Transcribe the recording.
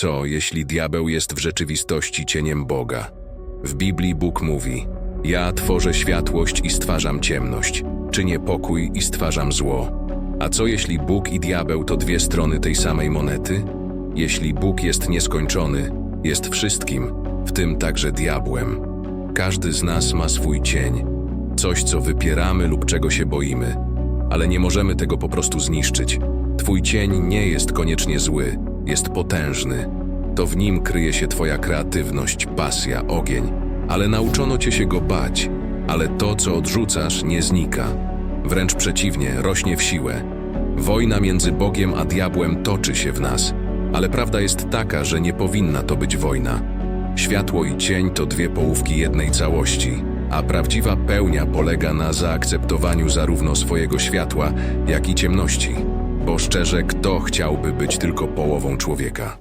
Co, jeśli diabeł jest w rzeczywistości cieniem Boga? W Biblii Bóg mówi: Ja tworzę światłość i stwarzam ciemność, czynię pokój i stwarzam zło. A co jeśli Bóg i diabeł to dwie strony tej samej monety? Jeśli Bóg jest nieskończony, jest wszystkim, w tym także diabłem. Każdy z nas ma swój cień, coś, co wypieramy lub czego się boimy, ale nie możemy tego po prostu zniszczyć. Twój cień nie jest koniecznie zły, jest potężny. To w nim kryje się Twoja kreatywność, pasja, ogień, ale nauczono Cię się go bać, ale to, co odrzucasz, nie znika. Wręcz przeciwnie, rośnie w siłę. Wojna między Bogiem a diabłem toczy się w nas, ale prawda jest taka, że nie powinna to być wojna. Światło i cień to dwie połówki jednej całości, a prawdziwa pełnia polega na zaakceptowaniu zarówno swojego światła, jak i ciemności. Bo szczerze, kto chciałby być tylko połową człowieka?